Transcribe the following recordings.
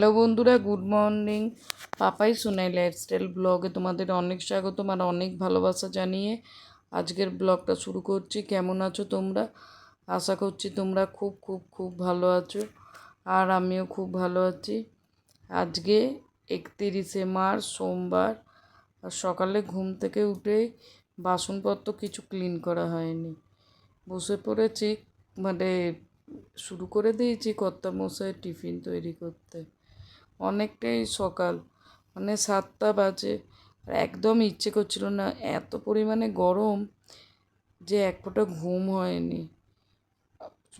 Hello বন্ধুরা, good morning. Papai Sonai lifestyle ব্লগে তোমাদের অনেক স্বাগত আর অনেক ভালোবাসা জানিয়ে আজকের ব্লগটা শুরু করছি। কেমন আছো তোমরা? আশা করছি তোমরা খুব খুব খুব ভালো আছো আর আমিও খুব ভালো আছি। আজকে একতিরিশে মার্চ, সোমবার। সকালে ঘুম থেকে উঠে বাসনপত্র কিছু ক্লিন করা হয়নি। বসে পড়েছি মানে শুরু করে দিয়েছি কর্তা মশাই টিফিন তৈরি করতে। অনেকটাই সকাল। মানে সাতটা বাজে। আর একদম ইচ্ছে করছিল না, এত পরিমাণে গরম যে এক ফোঁটা ঘুম হয়নি।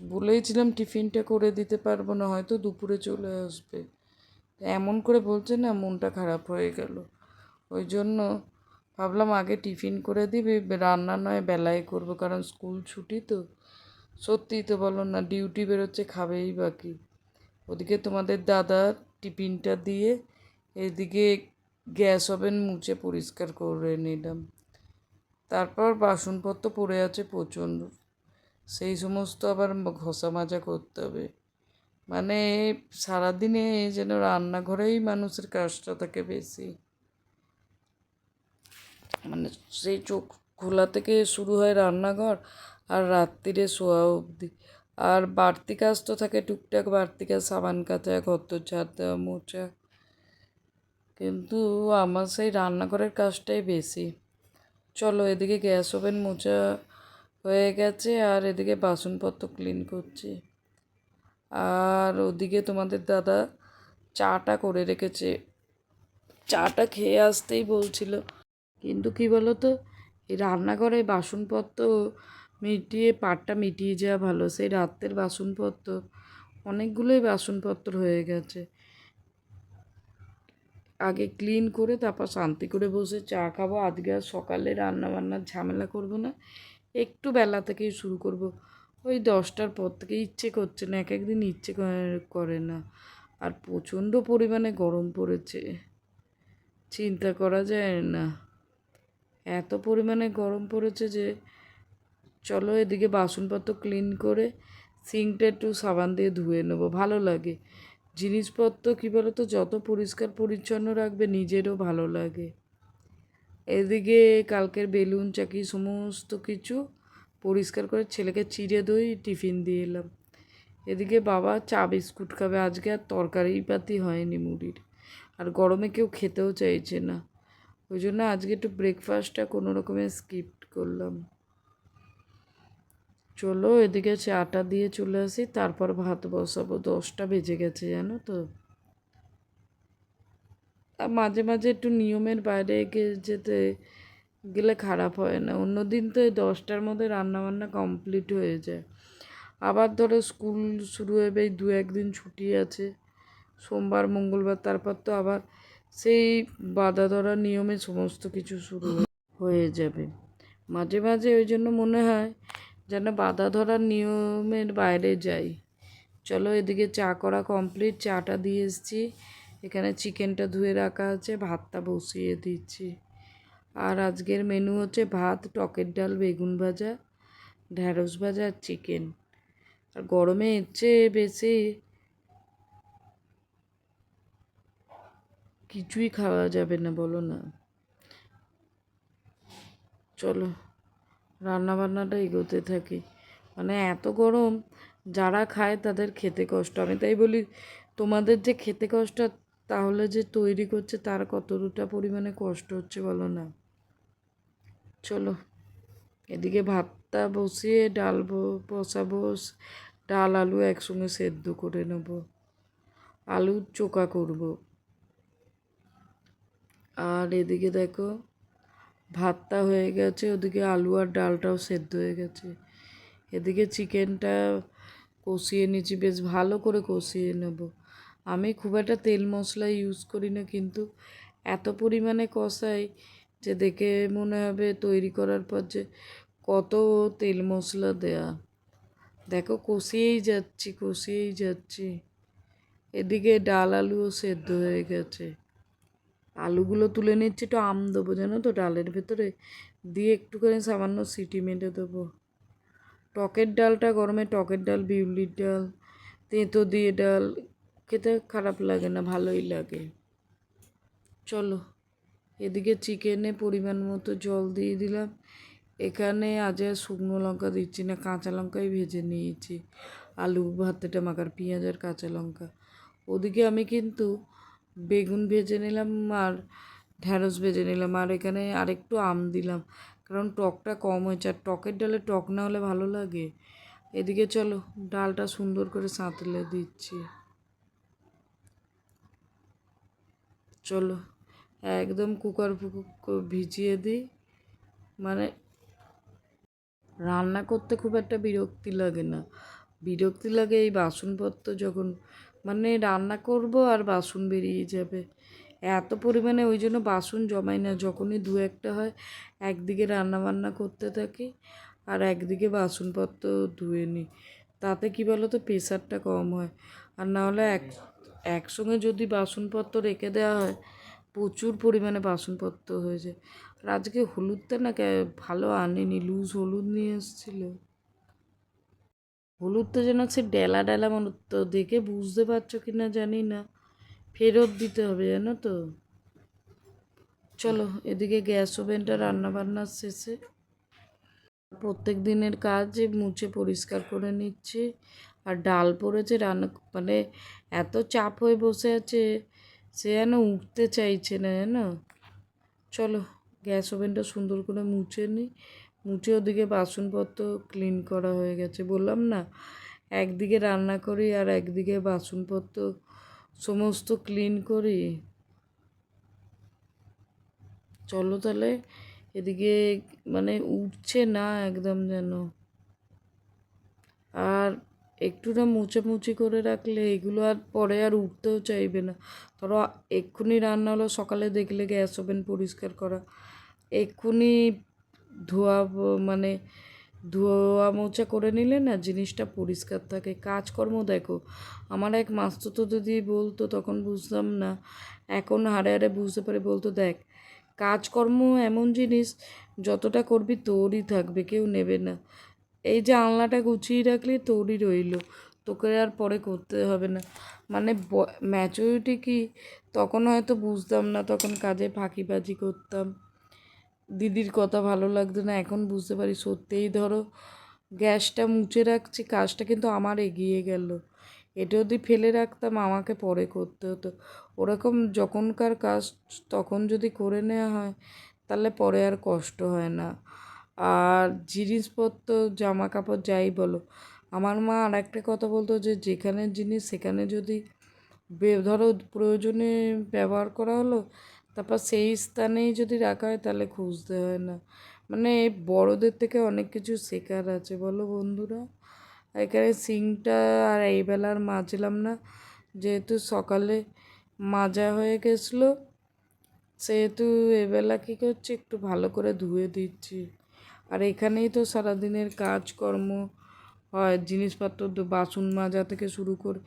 বলেইছিলাম টিফিনটা করে দিতে পারব না, হয়তো দুপুরে চলে আসবে। এমন করে বলছে না, মনটা খারাপ হয়ে গেল। ওই জন্য ভাবলাম আগে টিফিন করে দিবি, রান্না নয় বেলায় করব, কারণ স্কুল ছুটি তো। সত্যিই তো বলো না, ডিউটি বেরোচ্ছে, খাবেই বাকি। ওদিকে তোমাদের দাদা টিফিনটা দিয়ে এদিকে গ্যাস ওভেন মুছে পরিষ্কার করে নিলাম। তারপর বাসনপত্র পড়ে আছে প্রচণ্ড। সেই সমস্ত আবার ঘষা মাজা করতে হবে। মানে সারাদিনে যেন রান্নাঘরেই মানুষের কাজটা থাকে বেশি। মানে সেই চোখ খোলা থেকে শুরু হয় রান্নাঘর আর রাত্রিরে শোয়া অবধি। আর বাড়তি কাজ তো থাকে টুকটাক, বাড়তি কাজ, সাবান কাচা ঘর ঝাড় দেওয়া, মোচা। কিন্তু আমার সেই রান্নাঘরের কাজটাই বেশি। চলো এদিকে গ্যাস ওভেন, মোচা হয়ে গেছে আর এদিকে বাসনপত্র ক্লিন করছি। আর ওদিকে তোমাদের দাদা চাটা করে রেখেছে। চাটা খেয়ে আসতেই বলছিল, কিন্তু কি বলো তো এই রান্নাঘরে বাসনপত্র মিটিয়ে, পাটটা মিটিয়ে যাওয়া ভালো। সেই রাত্রের বাসনপত্র, অনেকগুলোই বাসনপত্র হয়ে গেছে। আগে ক্লিন করে, তারপর শান্তি করে বসে চা খাব। আজকে আর সকালে রান্না বান্নার ঝামেলা করব না। একটু বেলা থেকেই শুরু করব। ওই দশটার পর থেকে ইচ্ছে করছে না এক একদিন ইচ্ছে করে না। আর প্রচণ্ড পরিমাণে গরম পড়েছে। চিন্তা করা যায় না। এত পরিমাণে গরম পড়েছে যে চলো এদিকে বাসনপত্র ক্লিন করে সিঙ্কটা একটু সাবান দিয়ে ধুয়ে নেব, ভালো লাগে। জিনিসপত্র কী বলো তো যত পরিষ্কার পরিচ্ছন্ন রাখবে নিজেরও ভালো লাগে। এদিকে কালকের বেলুন, চাকি, সমস্ত কিছু পরিষ্কার করে ছেলেকে চিড়ে দই টিফিন দিয়ে এলাম। এদিকে বাবা চা বিস্কুট খাবে, আজকে আর তরকারি পাতি হয়নি মুড়ির। আর গরমে কেউ খেতেও চাইছে না। ওই জন্য আজকে একটু ব্রেকফাস্টটা কোনো রকমে স্কিপ করলাম। চলো এদিকে চাটা দিয়ে চলে আসি, তারপর ভাত বসাবো। দশটা বেজে গেছে, জানো তো। আর মাঝে মাঝে একটু নিয়মের বাইরে যেতে গেলে খারাপ হয় না। অন্য দিন তো এই দশটার মধ্যে রান্নাবান্না কমপ্লিট হয়ে যায়। আবার ধরো স্কুল শুরু হবে দু একদিন ছুটি আছে। সোমবার, মঙ্গলবার, তারপর তো আবার সেই বাধা ধরা নিয়মে সমস্ত কিছু শুরু হয়ে যাবে। মাঝে মাঝে ওই জন্য মনে হয় যেন বাধা ধরার নিয়মের বাইরে যাই। চলো এদিকে চা করা কমপ্লিট চাটা দিয়ে এসছি। এখানে চিকেনটা ধুয়ে রাখা আছে, ভাতটা বসিয়ে দিচ্ছি। আর আজকের মেনু হচ্ছে ভাত, টকের ডাল, বেগুন ভাজা, ঢ্যাঁড়স ভাজা আর চিকেন আর গরমে এর চেয়ে বেশি কিছুই খাওয়া যাবে না, বলো না। চলো। রান্নাবান্নাটা এগোতে থাকি। মানে এত গরম, যারা খায় তাদের খেতে কষ্ট। আমি তাই বলি, তোমাদের যে খেতে কষ্ট, তাহলে যে তৈরি করছে তার কতটা পরিমাণে কষ্ট হচ্ছে বলো না? চলো, এদিকে ভাতটা বসিয়ে ডাল বসাবো ডাল, আলু একসঙ্গে সেদ্ধ করে নেব। আলু চোকা করব। আর এদিকে দেখো ভাতটা হয়ে গেছে, ওদিকে আলু আর ডালটাও সেদ্ধ হয়ে গেছে। এদিকে চিকেনটা কষিয়ে নিচ্ছি বেশ ভালো করে কষিয়ে নেব। আমি খুব একটা তেল মশলা ইউজ করি না, কিন্তু এত পরিমাণে কষাই যে দেখে মনে হবে তৈরি করার পর যে কত তেল মশলা দেয়া। দেখো, কষিয়েই যাচ্ছি কষিয়েই যাচ্ছি। এদিকে ডাল আলুও সেদ্ধ হয়ে গেছে। আলুগুলো তুলে নিচ্ছি, একটু আম দেবো, জানো তো ডালের ভেতরে। দিয়ে একটুখানি সামান্য সিটি মেটে দেবো। টকের ডালটা, গরমে টকের ডাল, বিউলির ডাল, তেঁতো দিয়ে ডাল, খেতে খারাপ লাগে না, ভালোই লাগে। চলো, এদিকে চিকেনে পরিমাণ মতো জল দিয়ে দিলাম। এখানে আজ শুকনো লঙ্কা দিচ্ছি না, কাঁচা লঙ্কাই ভেজে নিয়েছি। আলু ভাতেটা মাখার পেঁয়াজ আর কাঁচা লঙ্কা। ওদিকে আমি কিন্তু বেগুন ভেজে নিলাম আর ঢ্যাঁড়স ভেজে নিলাম আর এখানে আরেকটু আম দিলাম। কারণ টকটা কম হয়েছে আর টকের ডালে টক না হলে ভালো লাগে। এদিকে চলো, ডালটা সুন্দর করে সাঁতলে দিচ্ছি। চলো, একদম কুকার ফুকুর ভিজিয়ে দিই। মানে রান্না করতে খুব একটা বিরক্তি লাগে না। বিরক্তি লাগে এই বাসনপত্র যখন মানে রান্না করব আর বাসন বেরিয়ে যাবে। এত পরিমাণে ওই জন্য বাসন জমাই না, যখনই দু একটা হয় একদিকে রান্না বান্না করতে থাকি আর একদিকে বাসনপত্র ধুয়ে নিই। তাতে কী বলো তো প্রেশারটা কম হয়। আর না হলে এক, একসঙ্গে যদি বাসনপত্র রেখে দেওয়া হয়, প্রচুর পরিমাণে বাসনপত্র হয়ে যায়। আর আজকে হলুদটা না ভালো আনেনি, লুজ হলুদ নিয়ে এসেছিল। হলুদটা যেন সে ডেলা ডেলা মনে তো দেখে বুঝতে পারছ কি না জানি না। ফেরত দিতে হবে জানো তো। চলো, এদিকে গ্যাস ওভেনটা রান্না বান্নার শেষে। প্রত্যেক দিনের কাজ মুছে পরিষ্কার করে নিচ্ছি। আর ডাল পড়েছে রান্না মানে এত চাপ হয়ে বসে আছে, সে যেন উঠতে চাইছে না জানো। চলো, গ্যাস ওভেনটা সুন্দর করে মুছে নিই মুছে ওদিকে বাসনপত্র ক্লিন করা হয়ে গেছে। বললাম, না, একদিকে রান্না করি আর একদিকে বাসনপত্র সমস্ত ক্লিন করি। চলো তাহলে, এদিকে মানে উঠছে না একদম যেন। আর একটু না মুছামুছি করে রাখলে এগুলো আর পরে আর উঠতেও চাইবে না। ধরো, এক্ষুনি রান্না হলো, সকালে দেখলে গ্যাস ওভেন পরিষ্কার করা। এক্ষুনি ধোয়া মানে ধোয়া মোছা করে নিলে না জিনিসটা পরিষ্কার থাকে। কাজকর্ম দেখো, আমার এক মাস্তুতো যদি বলতো তখন বুঝতাম না। এখন হারে হারে বুঝতে পারি, বলতো দেখ, কাজকর্ম এমন জিনিস, যতটা করবি তোরই থাকবে, কেউ নেবে না। এই যে আলনাটা গুছিয়ে রাখলে তোরই রইল, তোকে আর পরে করতে হবে না। মানে ম্যাচুরিটি কি? তখন হয়তো বুঝতাম না, তখন কাজে ফাঁকিবাজি করতাম। দিদির কথা ভালো লাগতো না, এখন বুঝতে পারি সত্যিই ধরো গ্যাসটা মুছে রাখছি, কাজটা কিন্তু আমার এগিয়ে গেল। এটা যদি ফেলে রাখতাম, আমাকে পরে করতে হতো। ওরকম যখনকার কাজ তখন যদি করে নেওয়া হয়, তাহলে পরে আর কষ্ট হয় না। আর জিনিসপত্র জামা কাপড় যাই বলো, আমার মা আর একটা কথা বলতো যে যেখানে জিনিস সেখানে যদি ধরো প্রয়োজনে ব্যবহার করা হলো তারপর সেই স্থানেই যদি রাখা হয় তাহলে খুঁজতে হয় না। মানে বড়দের থেকে অনেক কিছু শেখার আছে, বলো বন্ধুরা। এখানে সিংটা আর এই আর মাজলাম না। যেহেতু সকালে মাজা হয়ে গেছিল, সেহেতু এবেলা কী করছি, একটু ভালো করে ধুয়ে দিচ্ছি। আর এখানেই তো সারাদিনের কাজকর্ম হয়, জিনিসপত্র বাসন মাজা থেকে শুরু করে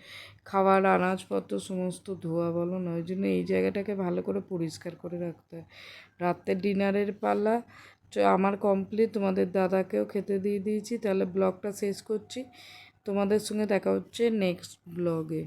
খাওয়ার আনাজপত্র, সমস্ত ধোয়া বলো না, ওই জন্য এই জায়গাটাকে ভালো করে পরিষ্কার করে রাখতে হয়। রাত্রে ডিনারের পাল্লা আমার কমপ্লিট তোমাদের দাদাকেও খেতে দিয়ে দিয়েছি, তাহলে ব্লগটা শেষ করছি। তোমাদের সঙ্গে দেখা হচ্ছে নেক্সট ব্লগে